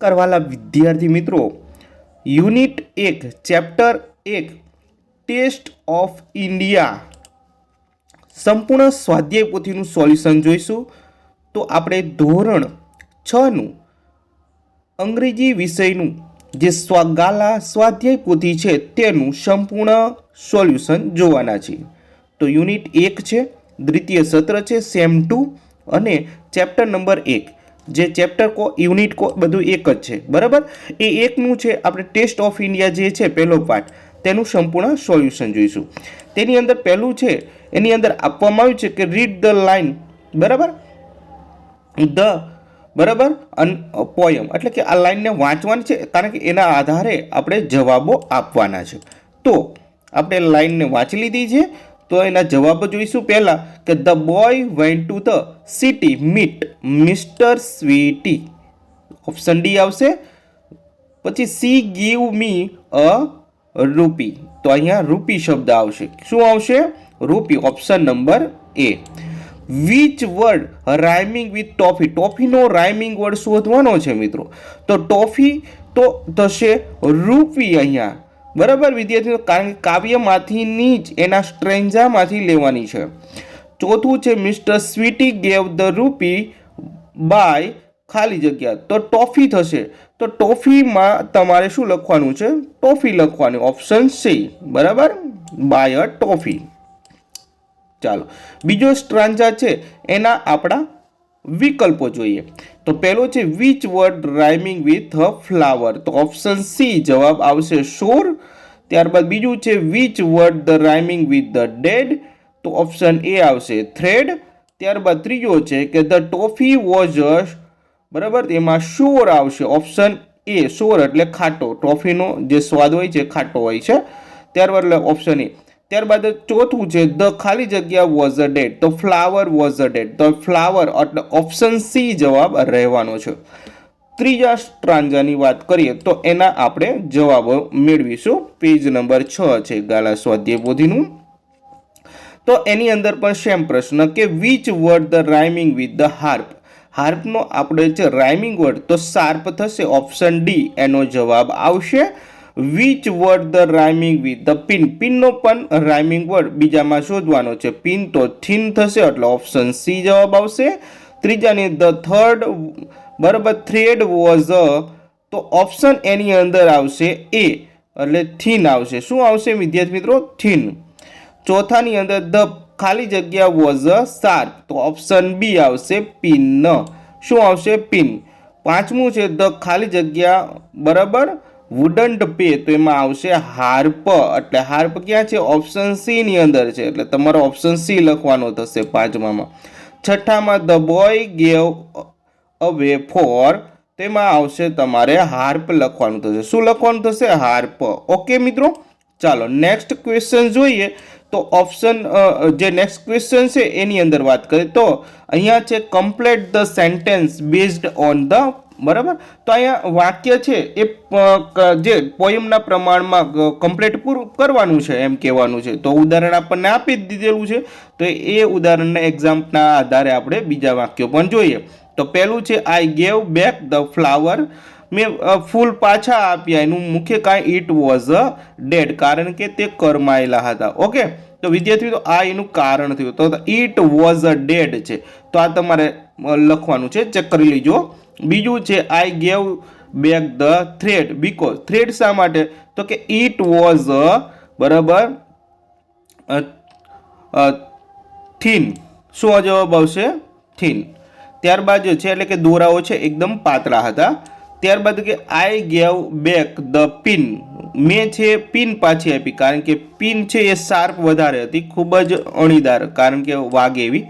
કરવાલા વિદ્યાર્થી મિત્રો, યુનિટ એક, ચેપ્ટર એક, ટેસ્ટ ઓફ ઇન્ડિયા. સંપૂર્ણ સ્વાધ્યાય પોથીનું સોલ્યુશન જોઈશું. તો આપણે ધોરણ છનું અંગ્રેજી વિષયનું જે સ્વાગાલા સ્વાધ્યાય પોથી છે તેનું સંપૂર્ણ સોલ્યુશન જોવાના છે તો યુનિટ એક છે, દ્વિતીય સત્ર છે, સેમ ટુ, અને ચેપ્ટર નંબર એક જે ચેપ્ટર કો યુનિટ કો, બધું એક જ છે. બરાબર? એ એકનું છે આપણે ટેસ્ટ ઓફ ઇન્ડિયા જે છે પહેલો પાર્ટ તેનું સંપૂર્ણ સોલ્યુશન જોઈશું. તેની અંદર પહેલું છે, એની અંદર આપવામાં આવ્યું છે કે રીડ ધ લાઇન બરાબર? ધ બરાબર? અન પોયમ એટલે કે આ લાઈનને વાંચવાની છે, કારણ કે એના આધારે આપણે જવાબો આપવાના છે. તો, આપણે લાઇનને વાંચી લીધી છે. તો એના જવાબ જોઈશું પહેલાં કે the boy went to the city meet mister Sweety. Option D આવશે. પછી સી ગીવ મી અ રૂપી. તો અહીંયા રૂપી શબ્દ આવશે. શું આવશે? Rupee. Option number A. Which word rhyming with toffee ટોફીનો rhyming word શોધવાનો છે મિત્રો. તો ટોફી તો થશે રૂપી અહીંયા. બરાબર, વિદ્યાર્થીઓ, કારણ કે કાવ્યમાંથીની જ એના સ્ટ્રેન્જામાંથી લેવાની છે. ચોથું છે, mister Sweety gave the rupee by ખાલી જગ્યા. તો ટોફી થશે. તો ટોફીમાં તમારે શું લખવાનું છે? ટોફી લખવાની, ઓપ્શન સી. બરાબર? By a toffee. ચાલો. બીજો સ્ટ્રાન્જા છે, એના આપણા વિકલ્પો જોઈએ. તો પહેલો છે which word rhyming with a flower તો ઓપ્શન સી જવાબ આવશે શોર ત્યારબાદ બીજું છે which word the rhyming with the dead તો ઓપ્શન એ આવશે થ્રેડ ત્યારબાદ ત્રીજો છે કે ધ ટોફી વોઝ બરાબર? એમાં શોર આવશે. ઓપ્શન એ શોર એટલે ખાટો. ટોફીનો જે સ્વાદ હોય છે, ખાટો હોય છે. ત્યારબાદ એટલે ઓપ્શન એ ત્યારબાદ ચોથું છે ધ ખાલી જગ્યા વોઝ અ ડેડ તો ફ્લાવર વોઝ અ ડેડ તો ફ્લાવર એટલે ઓપ્શન સી જવાબ રહેવાનો છે. ત્રીજા સ્ટ્રાન્જાની વાત કરીએ તો એના આપણે જવાબો મેળવીશું. પેજ નંબર છ છે, ગાલા સ્વાધ્યાય પોથીનું તો એની અંદર પણ સેમ પ્રશ્ન કે which word the rhyming with the harp હાર્પનો આપણે છે રાઇમિંગ વર્ડ તો શાર્પ થશે ઓપ્શન ડી એનો જવાબ આવશે. Which word the rhyming with the pin પિનનો પણ રાઇમિંગ વર્ડ બીજામાં શોધવાનો છે. પિન તો થીન થશે, એટલે ઓપ્શન સી જવાબ આવશે. ત્રીજાની ધ થર્ડ બરાબર થ્રેડ વોઝ તો ઓપ્શન એની અંદર આવશે એ એટલે થીન આવશે. શું આવશે વિદ્યાર્થી મિત્રો? થીન ચોથાની અંદર ધ ખાલી જગ્યા વોઝ અ શાર્પ તો ઓપ્શન બી આવશે પિન શું આવશે? પિન પાંચમું છે ધ ખાલી જગ્યા, બરાબર? વુડન્ટ પે તો એમાં આવશે હાર્પ. એટલે હાર્પ ક્યાં છે? ઓપ્શન સી ની અંદર છે. એટલે તમારો ઓપ્શન સી લખવાનો થશે પાંચમામાં. છઠ્ઠામાં the boy gave away for તેમાં આવશે તમારે હાર્પ લખવાનું થશે. શું લખવાનું થશે? હાર્પ. ઓકે મિત્રો? ચાલો નેક્સ્ટ ક્વેશ્ચન જોઈએ. તો ઓપ્શન જે નેક્સ્ટ ક્વેશ્ચન છે, એની અંદર વાત કરીએ. તો અહીંયા છે complete the sentence based on the બરાબર? તો અહીંયા વાક્ય છે એ જે પોયમના પ્રમાણમાં કમ્પ્લેટ પૂરું કરવાનું છે એમ કહેવાનું છે. તો ઉદાહરણ આપણને આપી જ દીધેલું છે. તો એ ઉદાહરણના એક્ઝામ્પના આધારે આપણે બીજા વાક્યો પણ જોઈએ. તો પહેલું છે I gave back the flower મેં ફૂલ પાછા આપ્યા. એનું મુખ્ય કાંઈ ઇટ વોઝ અ ડેડ કારણ કે તે કરમાયેલા હતા. ઓકે? તો વિદ્યાર્થી તો આ એનું કારણ થયું. તો ઇટ વોઝ અ ડેડ છે. તો આ તમારે લખવાનું છે. ચેક કરી લીજો. બીજું છે I gave back the thread because thread શા માટે? તો કે ઇટ વોઝ બરાબર? થીન શું જવાબ આવશે? થીન ત્યારબાદ જે છે, એટલે કે દોરાઓ છે, એકદમ પાતળા હતા. ત્યારબાદ કે I gave back the pin મેં છે પિન પાછી આપી. કારણ કે પિન છે, એ શાર્પ વધારે હતી. ખૂબ જ અણીદાર. કારણ કે વાગે એવી.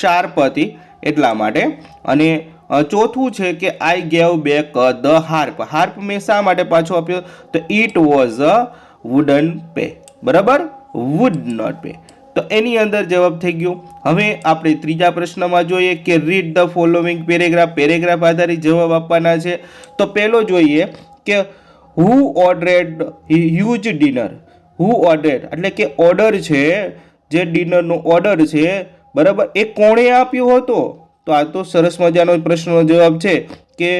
શાર્પ હતી. એટલા માટે. અને ચોથું છે કે I gave back the harp harp મેં શા માટે પાછો આપ્યો? તો it was a wooden pay બરાબર? વુડ નોટ પે તો એની અંદર જવાબ થઈ ગયો. હવે આપણે ત્રીજા પ્રશ્નમાં જોઈએ કે read the following paragraph paragraph આધારિત જવાબ આપવાના છે. તો પહેલો જોઈએ કે હુ ઓર્ડરેડ હ્યુજ ડિનર હુ ઓર્ડરેડ એટલે કે ઓર્ડર છે, જે ડિનરનો ઓર્ડર છે બરાબર? એ કોણે આપ્યો હતો? તો આ તો સરસ મજાનો પ્રશ્નનો જવાબ છે કે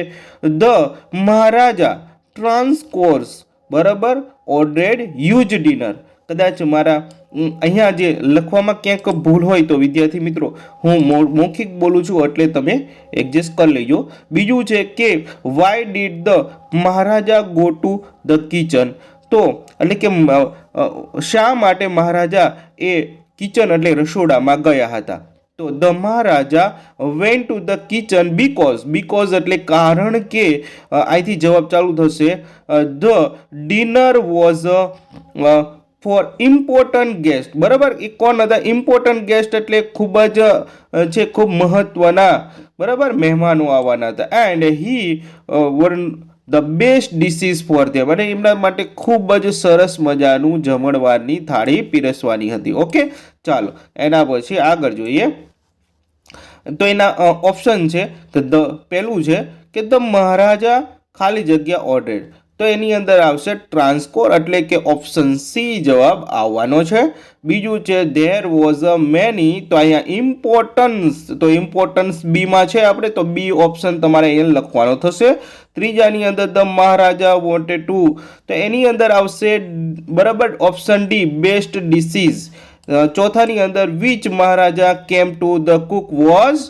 ધ મહારાજા ટ્રાન્સકોર્સ, બરાબર? Ordered huge dinner. કદાચ મારા અહીંયા જે લખવામાં ક્યાંક ભૂલ હોય તો વિદ્યાર્થી મિત્રો, હું મૌખિક બોલું છું એટલે તમે એડજસ્ટ કરી લેજો. બીજું છે કે why did the maharaja go to the kitchen તો, એટલે કે શા માટે મહારાજા એ કિચન એટલે રસોડામાં ગયા હતા. તો the maharaja went to the kitchen because because એટલે કારણ કે અહીંથી જવાબ ચાલુ થશે. The dinner was for important guest બરાબર? એ કોણ હતા? ઇમ્પોર્ટન્ટ ગેસ્ટ એટલે ખૂબ જ છે, ખૂબ મહત્ત્વના બરાબર? મહેમાનો આવવાના હતા. And he were the best dishes for them અને એમના માટે ખૂબ જ સરસ મજાનું જમણવારની થાળી પીરસવાની હતી. ઓકે? ચાલો, એના પછી આગળ જોઈએ. તો એના ઓપ્શન છે. કે ધ પહેલું છે કે ધ મહારાજા ખાલી જગ્યા ઓર્ડરેડ તો એની અંદર આવશે ટ્રાન્સકોર એટલે કે ઓપ્શન સી જવાબ આવવાનો છે. બીજું છે ધેર વોઝ અ મેની તો અહીંયા ઇમ્પોર્ટન્સ તો ઇમ્પોર્ટન્સ બીમાં છે આપણે, તો બી ઓપ્શન તમારે અહીંયા લખવાનો થશે. ત્રીજાની અંદર ધ મહારાજા વોન્ટેડ ટુ તો એની અંદર આવશે બરાબર ઓપ્શન ડી બેસ્ટ ડિસીઝ ચોથાની અંદર which Maharaja came to the cook was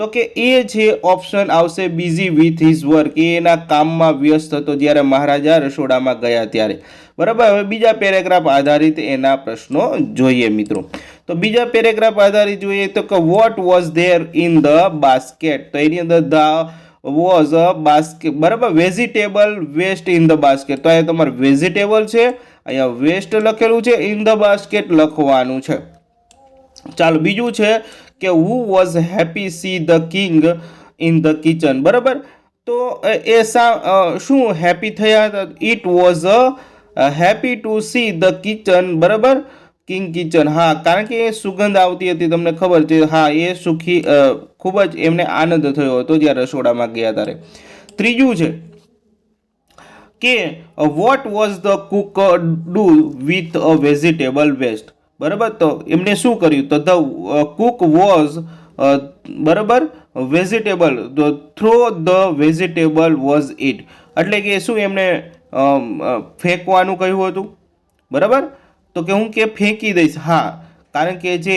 તો કે એ છે ઓપ્શન આવશે બીઝી વિથ હિઝ વર્ક એ એના કામમાં વ્યસ્ત હતો જ્યારે મહારાજા રસોડામાં ગયા ત્યારે. બરાબર? હવે બીજા પેરેગ્રાફ આધારિત એના પ્રશ્નો જોઈએ મિત્રો. તો બીજા પેરેગ્રાફ આધારિત જોઈએ તો કે what was there in the basket તો એની અંદર ધ વોઝ અ બાસ્કેટ બરાબર? Vegetable waste in the basket તો અહીંયા તમારે વેજીટેબલ છે, અહીંયા વેસ્ટ લખેલું છે ઇન ધ બાસ્કેટ લખવાનું છે. ચાલો બીજું છે કે who was happy see the king in the kitchen બરાબર? તો એ સા શું હેપી થયા? It was a happy to see the kitchen બરાબર? કિંગ કિચન હા, કારણ કે એ સુગંધ આવતી હતી, તમને ખબર છે, હા, એ સુખી ખૂબ જ એમને આનંદ થયો હતો જ્યારે રસોડામાં ગયા ત્યારે. ત્રીજું છે કે what was the cook do with a vegetable waste બરાબર? તો એમને શું કર્યું? તો ધ કુક વોઝ બરાબર? Vegetable. Throw the vegetable was it. એટલે કે શું એમને ફેંકવાનું કહ્યું હતું? બરાબર? તો કે હું કે ફેંકી દઈશ. હા. કારણ કે જે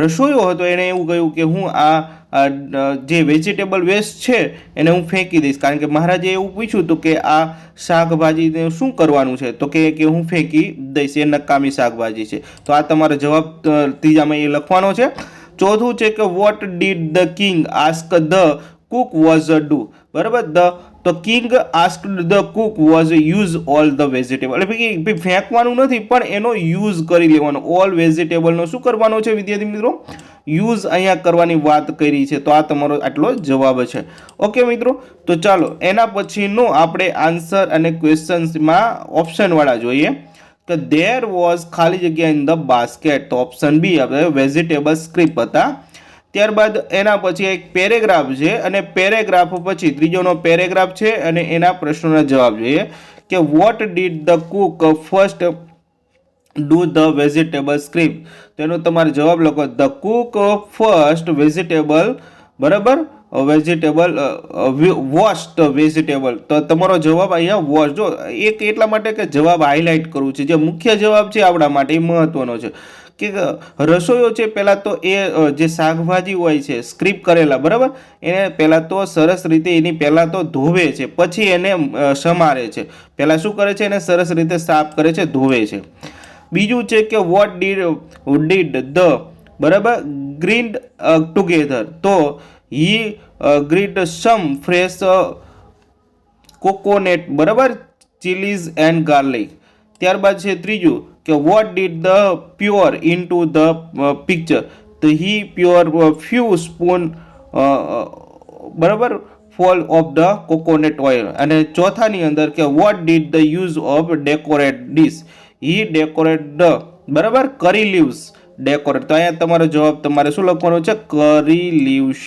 રસોઈયો હતો એણે એવું કહ્યું કે હું આ જે વેજીટેબલ વેસ્ટ છે એને હું ફેંકી દઈશ. કારણ કે મહારાજે એવું પૂછ્યું હતું કે આ શાકભાજીને શું કરવાનું છે? તો કે કે હું ફેંકી દઈશ એ નકામી શાકભાજી છે. તો આ તમારો જવાબ અ, ત્રીજામાં એ લખવાનો છે. ચોથું છે કે what did the king ask the cook was do બરાબર? ધ તો king ask the cook was use all the vegetable એટલે ફેંકવાનું નથી, પણ એનો યુઝ કરી લેવાનો. ઓલ વેજીટેબલનો શું કરવાનો છે વિદ્યાર્થી મિત્રો? યુઝ અહીંયા કરવાની વાત કરી છે. તો આ તમારો આટલો જવાબ છે. ઓકે મિત્રો, તો ચાલો, એના પછીનો આપણે આન્સર અને ક્વેશ્ચન્સમાં ઓપ્શનવાળા જોઈએ. કે ધેર વોઝ ખાલી જગ્યા ઇન ધ બાસ્કેટ તો ઓપ્શન બી આપણે વેજીટેબલ સ્ક્રિપ હતા. ત્યારબાદ એના પછી એક પેરેગ્રાફ છે અને પેરેગ્રાફ પછી ત્રીજોનો પેરેગ્રાફ છે અને એના પ્રશ્નોના જવાબ જોઈએ કે what did the cook first do the vegetable scrap તેનો તમારે જવાબ લખો ધ કુક ફર્સ્ટ વેજીટેબલ બરાબર? વેજીટેબલ વોસ્ટ વેજીટેબલ તો તમારો જવાબ અહીંયા વોશ જો એક એટલા માટે કે જવાબ હાઇલાઇટ કરવું છે. જે મુખ્ય જવાબ છે આપણા માટે એ મહત્વનો છે. કે રસોઈઓ છે, પહેલાં તો એ જે શાકભાજી હોય છે, સ્ક્રિપ કરેલા, બરાબર? એને પહેલાં તો સરસ રીતે એની પહેલાં તો ધોવે છે, પછી એને સમારે છે. પહેલાં શું કરે છે, એને સરસ રીતે સાફ કરે છે, ધોવે છે. બીજું છે કે વોટ ડીડ ડીડ ધ બરાબર? ગ્રીન્ડ ટુગેધર તો he grated some fresh coconut બરાબર? ચીલીઝ એન્ડ ગાર્લિક ત્યારબાદ છે ત્રીજું કે what did the pour into the picture તો હી પ્યોર ફ્યુ સ્પૂન બરાબર? Full of the coconut oil અને ચોથાની અંદર કે what did the use of decorate dish he decorate the બરાબર? કરી લીવ્સ ડેકોરેટ તો અહીંયા તમારો જવાબ તમારે શું લખવાનો છે? કરી લીવ્સ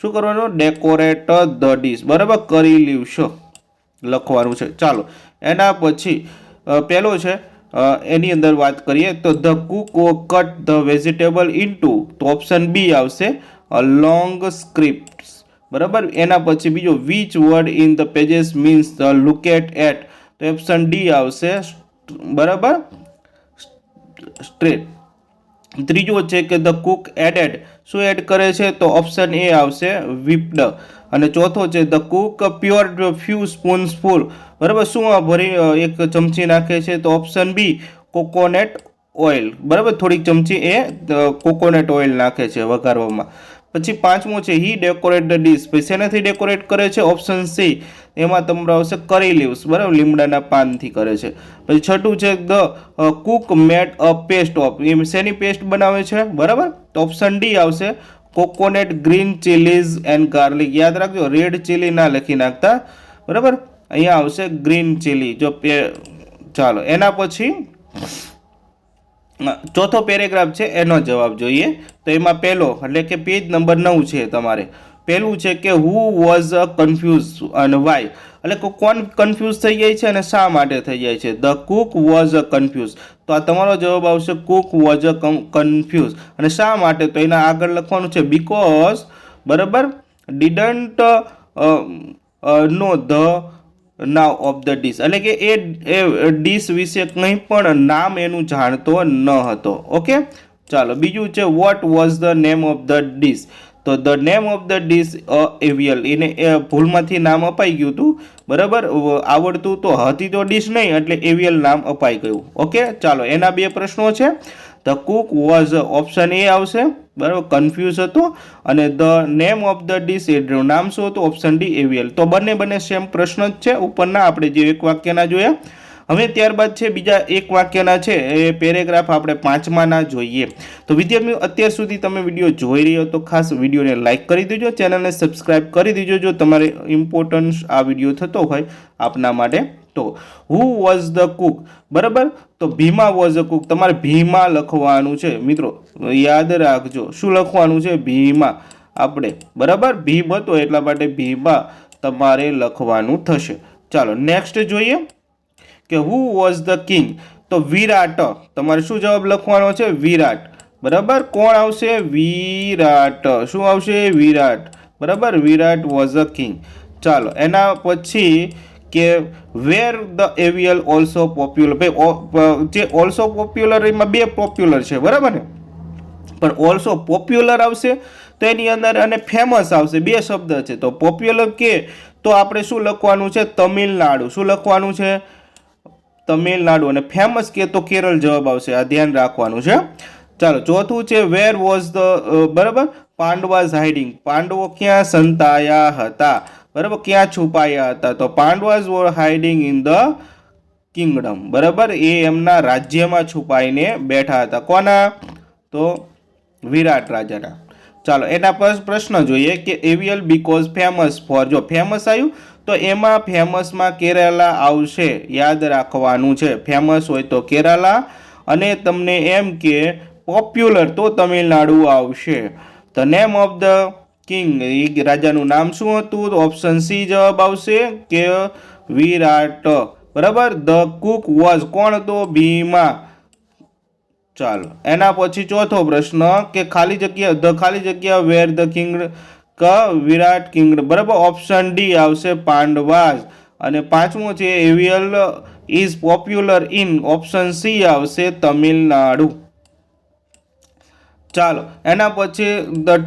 શું કરવાનું? ડેકોરેટ ધ ડીશ બરાબર? કરી લીવ્સ લખવાનું છે. ચાલો, એના પછી પહેલો છે એની અંદર વાત કરીએ તો the cook cut the vegetable into તો ઓપ્શન બી આવશે લોંગ સ્ક્રિપ્ટ બરાબર? એના પછી બીજો which word in the pages means the look at at તો ઓપ્શન ડી આવશે, બરાબર? સ્ટ્રેટ. ત્રીજો છે કે ધ કુક એડેડ. શું એડ કરે છે? તો ઓપ્શન એ આવશે વિપ્ડ અને ચોથો છે the cook pour few spoons full બરાબર? શું આ ભરી એક ચમચી નાખે છે? તો ઓપ્શન બી કોકોનેટ ઓઇલ બરાબર? થોડીક ચમચી એ કોકોનેટ ઓઇલ નાખે છે વઘારવામાં. પછી પાંચમું છે હી ડેકોરેટ ધ ડીશ પછી શેનાથી ડેકોરેટ કરે છે? ઓપ્શન સી એમાં તમારો આવશે કરી લીવ્સ બરાબર? લીમડાના પાનથી કરે છે. પછી છઠ્ઠું છે the cook made a paste of એ શેની પેસ્ટ બનાવે છે? બરાબર? તો ઓપ્શન ડી આવશે coconut, green chillies and garlic. યાદ રાખજો, રેડ ચીલી ના લખી નાખતા. બરાબર? અહીંયા આવશે ગ્રીન ચીલી. જો ચાલો, એના પછી ચોથો પેરેગ્રાફ છે, એનો જવાબ જોઈએ. તો એમાં પહેલો, એટલે કે પેજ નંબર નવ છે તમારે. પહેલું છે કે હુ વોઝ કન્ફ્યુઝ અને વાય એટલે કોણ કન્ફ્યુઝ થઈ જાય છે અને શા માટે થઈ જાય છે? The cook was a confuse તો આ તમારો જવાબ આવશે કુક વોઝ અ કન્ફ્યુઝ અને શા માટે? તો એના આગળ લખવાનું છે બિકોઝ બરાબર? Didn't know the name of the dish એટલે કે એ ડીશ વિશે કંઈ પણ નામ એનું જાણતો ન હતો. ઓકે? ચાલો, બીજું છે what was the name of the dish તો the name of the dish a avial. એને ભૂલમાંથી નામ અપાઈ ગયું હતું. બરાબર? આવડતું તો હતી તો ડીશ નહીં, એટલે એવિયલ નામ અપાઈ ગયું. ઓકે? ચાલો, એના બે પ્રશ્નો છે. The cook was option A આવશે. બરાબર? કન્ફ્યુઝ હતો. અને the name of the dish એનું નામ શું હતું? Option D, avial. તો બંને બંને સેમ પ્રશ્ન જ છે. ઉપરના આપણે જે એક વાક્યના જોયા હવે ત્યારબાદ છે બીજા એક વાક્યના છે, એ પેરેગ્રાફ આપણે પાંચમાના જોઈએ. તો વિદ્યાર્થીઓ, અત્યાર સુધી તમે વીડિયો જોઈ રહ્યો તો ખાસ વિડીયોને લાઇક કરી દેજો, ચેનલને સબસ્ક્રાઇબ કરી દેજો જો તમારે ઇમ્પોર્ટન્સ આ વીડિયો થતો હોય આપના માટે તો. હુ વોઝ ધ કુક બરાબર? તો ભીમા વોઝ અ કુક તમારે ભીમા લખવાનું છે. મિત્રો, યાદ રાખજો, શું લખવાનું છે? ભીમા. આપણે, બરાબર? ભીમ હતો એટલા માટે ભીમા તમારે લખવાનું થશે. ચાલો નેક્સ્ટ જોઈએ. કે હુ વોઝ ધ કિંગ તો વિરાટ. તમારે શું જવાબ લખવાનો છે? વિરાટ. બરાબર? કોણ આવશે? વિરાટ. શું આવશે? વિરાટ. બરાબર? વિરાટ વોઝ અ કિંગ ચાલો, એના પછી કે where the avial also popular ભાઈ જે ઓલ્સો પોપ્યુલર એમાં બે પોપ્યુલર છે, બરાબર ને? પણ ઓલ્સો પોપ્યુલર આવશે, તો એની અંદર અને ફેમસ આવશે, બે શબ્દ છે. તો પોપ્યુલર કે, તો આપણે શું લખવાનું છે? તમિલનાડુ. શું લખવાનું છે? તમિલનાડુ અને ફેમસ કે તો કેરળ જવાબ આવશે. આ ધ્યાન રાખવાનું છે. ચાલો, ચોથું છે વેર વોઝ ધ બરાબર? પાંડવાઝ હાઇડિંગ પાંડવો ક્યાં સંતાયા હતા? બરાબર? ક્યાં છુપાયા હતા? તો Pandavas were hiding in the kingdom બરાબર? એ એમના રાજ્યમાં છુપાઈને બેઠા હતા. કોના? તો વિરાટ રાજાના. ચાલો, એના પર પ્રશ્ન જોઈએ કે એવિયલ બીકોઝ ફેમસ ફોર જો ફેમસ આવ્યું તો એમાં ફેમસમાં કેરાલા આવશે, યાદ રાખવાનું છે. ફેમસ હોય તો કેરાલા અને તમને એમ કે પોપ્યુલર તો તમિલનાડુ આવશે. The name of the king રાજાનું નામ શું હતું? ઓપ્શન સી જવાબ આવશે કે વિરાટ. બરાબર? ધ કુક વોઝ કોણ તો ભીમા. ચાલો, એના પછી ચોથો પ્રશ્ન કે ખાલી જગ્યા ધ ખાલી જગ્યા વેર ધ કિંગ ક વિરાટ કિંગ બરાબર? ઓપ્શન ડી આવશે પાંડવાઝ અને પાંચમો છે avial is popular in option C આવશે તમિલનાડુ. ચાલો, એના પછી ધ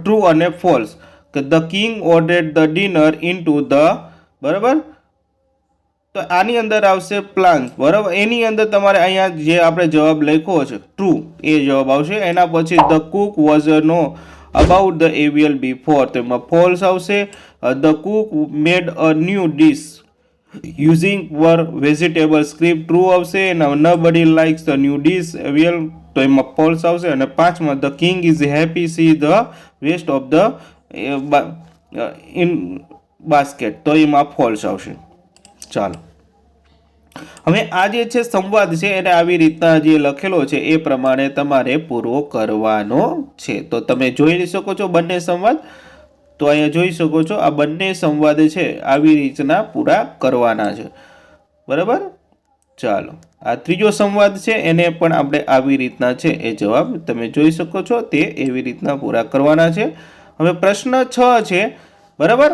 ટ્રુ અને ફોલ્સ કે the king ordered the dinner into the બરાબર? તો આની અંદર આવશે પ્લાન્સ બરાબર? એની અંદર તમારે અહીંયા જે આપણે જવાબ લખ્યો છે ટ્રુ એ જવાબ આવશે. એના પછી the cook was know about the avial before તો એમાં ફોલ્સ આવશે. The cook made a new dish using were vegetable script true આવશે. ન nobody likes the new dish avial તો એમાં ફોલ્સ આવશે. અને પાંચમાં the king is happy see the waste of the in basket તો એમાં ફોલ્સ આવશે. ચાલો. હવે આ જે છે સંવાદ છે, એને આવી રીતના જે લખેલો છે, એ પ્રમાણે તમારે પૂરો કરવાનો છે. તો તમે જોઈ શકો છો બંને સંવાદ? તો અહીંયા જોઈ શકો છો, આ બંને સંવાદ છે, આવી રીતના પૂરા કરવાના છે. બરાબર? ચાલો. આ ત્રીજો સંવાદ છે, એને પણ આપણે આવી રીતના છે, એ જવાબ તમે જોઈ શકો છો, તે એવી રીતના પૂરા કરવાના છે. હવે પ્રશ્ન છ છે, બરાબર?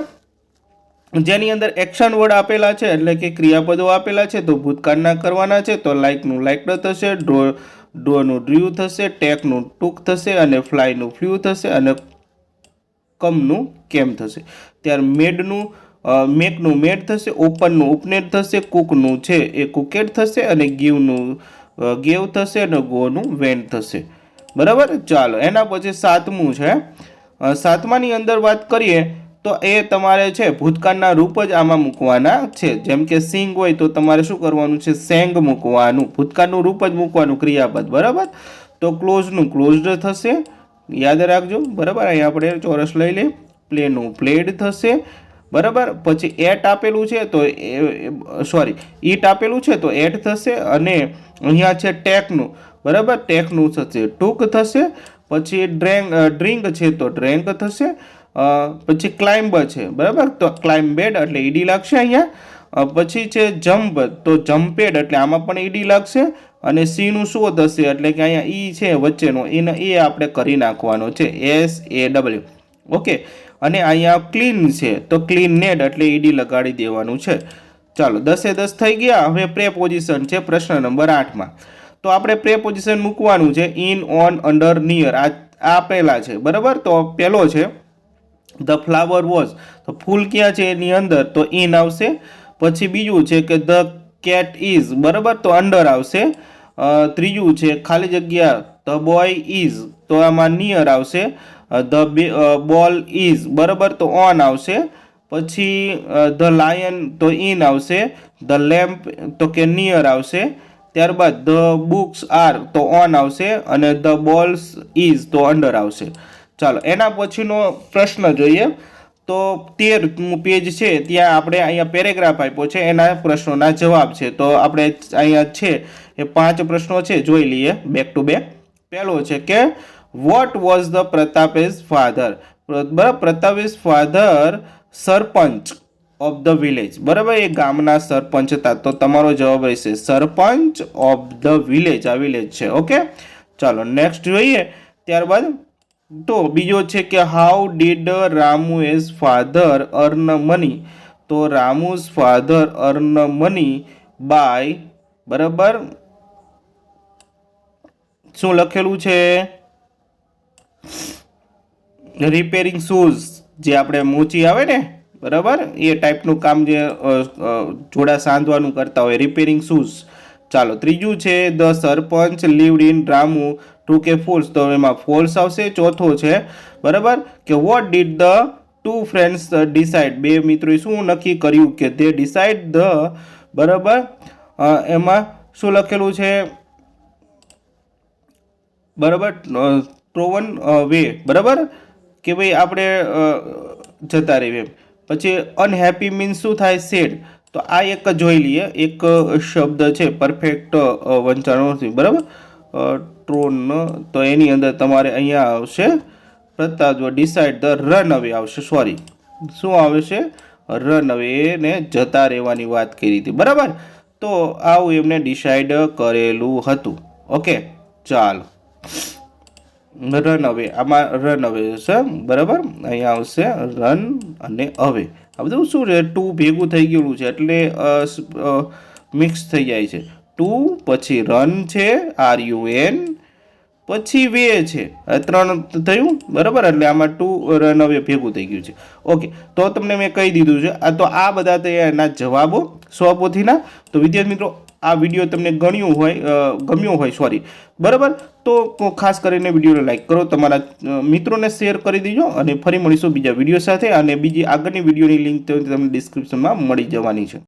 જેની અંદર એક્શન વર્ડ આપેલા છે, એટલે કે ક્રિયાપદો આપેલા છે, તો ભૂતકાળના કરવાના છે, તો લાઇકનું લાઇકડ થશે, ડ્રો, ડ્રોનું ડ્રીવ થશે, ટેકનું ટૂંક થશે, અને ફ્લાયનું ફ્લ્યુ થશે, અને કમનું કેમ થશે. ત્યાર મેડનું મેકનું મેડ થશે ઓપનનું ઉપનેટ થશે, કુકનું છે એ કુકેટ થશે, અને ગીવનું ગેવ થશે, અને ગોનું વેન થશે. બરાબર? ચાલો, એના પછી સાતમું છે. સાતમાની અંદર વાત કરીએ તો એ તમારે છે, ભૂતકાળના રૂપ જ આમાં મૂકવાના છે. જેમ કે સિંગ હોય તો તમારે શું કરવાનું છે, સેંગ મૂકવાનું. ભૂતકાળનું રૂપ જ મૂકવાનું ક્રિયાપદ, બરાબર? તો ક્લોઝનું, ક્લોઝડ થશે. યાદ રાખજો, બરાબર? અહીં આપણે ચોરસ લઈ લઈએ. પ્લેનું પ્લેડ થશે, બરાબર? પછી એટ આપેલું છે, તો સોરી, ઈટ આપેલું છે, તો એટ થશે. અને અહીંયા છે, ટેકનું, બરાબર? ટેકનું થશે, ટૂંક થશે. પછી ડ્રેંગ ડ્રિંક છે, તો ડ્રેંક થશે. પછી ક્લાઇમ્બ છે, બરાબર? તો ક્લાઇમ્બેડ એટલે ઈડી લાગશે અહીંયા. પછી છે જમ્પ તો જમ્પેડ એટલે આમાં પણ ઈડી લાગશે. અને સીનું શું થશે? એટલે કે અહીંયા ઈ છે વચ્ચેનો, એને એ આપણે કરી નાખવાનો છે એસ એ ડબલ્યુ ઓકે અને અહીંયા ક્લીન છે, તો ક્લીન નેટ એટલે ઈડી લગાડી દેવાનું છે. ચાલો, દસે દસ થઈ ગયા. હવે પ્રે પોઝિશન છે, પ્રશ્ન નંબર આઠમાં. તો આપણે પ્રે પોઝિશન મૂકવાનું છે ઇન ઓન અંડર નિયર આ આપેલા છે, બરાબર? તો પહેલો છે ધ ફ્લાવર વોઝ તો ફૂલ ક્યાં છે એની અંદર? તો ઇન આવશે. પછી બીજું છે કે ધ કેટ ઇઝ બરાબર? તો અંડર આવશે. ત્રીજું છે ખાલી જગ્યા ધ બોય ઇઝ તો આમાં નિયર આવશે. ધ બોલ ઇઝ બરાબર? તો ઓન આવશે. પછી ધ લાયન તો ઇન આવશે. ધ લેમ્પ તો કે નિયર આવશે. ત્યારબાદ ધ બુક્સ આર તો ઓન આવશે. અને ધ બોલ્સ ઇઝ તો અંડર આવશે. ચાલો, એના પછીનો પ્રશ્ન જોઈએ. તો તેર પેજ છે, ત્યાં આપણે અહીંયા પેરેગ્રાફ આપ્યો છે, એના પ્રશ્નોના જવાબ છે. તો આપણે અહીંયા છે, એ પાંચ પ્રશ્નો છે, જોઈ લઈએ બેક ટુ બેક પહેલો છે કે what was the Pratap's father બરાબર Pratap's father sarpanch of the village બરાબર, એ ગામના સરપંચ હતા. તો તમારો જવાબ રહેશે, સરપંચ ઓફ ધ વિલેજ આ વિલેજ છે ઓકે ચાલો નેક્સ્ટ જોઈએ. ત્યારબાદ તો બીજો છે કે how did Ramu's father earn money તો Ramu's father earn money by બરાબર? શું લખેલું છે? રિપેરિંગ શૂઝ જે આપણે મોચી આવે ને, બરાબર? એ ટાઈપનું કામ જે જોડા સાંધવાનું કરતા હોય રિપેરિંગ શૂઝ ચાલો, ત્રીજું છે the sarpanch lived in Ramu to કે ફોલ્સ તો એમાં ફોલ્સ આવશે, ચોથો છે, બરાબર? કે what did the two friends decide બે મિત્રોએ શું નક્કી કર્યું કે તે ડિસાઇડ ધ બરાબર? એમાં શું લખેલું છે? બરાબર? ટ્રોવન વે બરાબર? કે ભાઈ આપણે જતા રહીએ પછી અનહેપી મીન્સ શું થાય? સેડ તો આ એક જોઈ લઈએ. એક શબ્દ છે પરફેક્ટ વંચાણો નથી બરાબર? ટ્રોન તો એની અંદર તમારે અહીંયા આવશે. પ્રતાપ ડિસાઇડ ધ રન અવે આવશે સોરી શું આવશે? રન અવે ને જતા રહેવાની વાત કરી હતી, બરાબર? તો આવું એમને ડિસાઇડ કરેલું હતું. ઓકે, ચાલો. રન અવે આમાં રન અવે છે, બરાબર? અહીંયા આવશે રન અને અવે આ બધું શું છે? ટુ ભેગું થઈ ગયેલું છે, એટલે મિક્સ થઈ જાય છે. ટુ પછી રન છે આર યુ એન પછી વે છે. ત્રણ થયું, બરાબર? એટલે આમાં ટુ રન અવે ભેગું થઈ ગયું છે. ઓકે, તો તમને મેં કહી દીધું છે, આ તો આ બધા એના જવાબો સો પોથીના તો વિદ્યાર્થી મિત્રો, આ વીડિયો તમને ગણ્યું હોય ગમ્યો હોય સોરી બરાબર? તો ખાસ કરીને વિડીયોને લાઇક કરો, તમારા મિત્રોને શેર કરી દેજો અને ફરી મળીશું બીજા વીડિયો સાથે અને બીજી આગળની વિડીયોની લિંક તમને ડિસ્ક્રિપ્શનમાં મળી જવાની છે.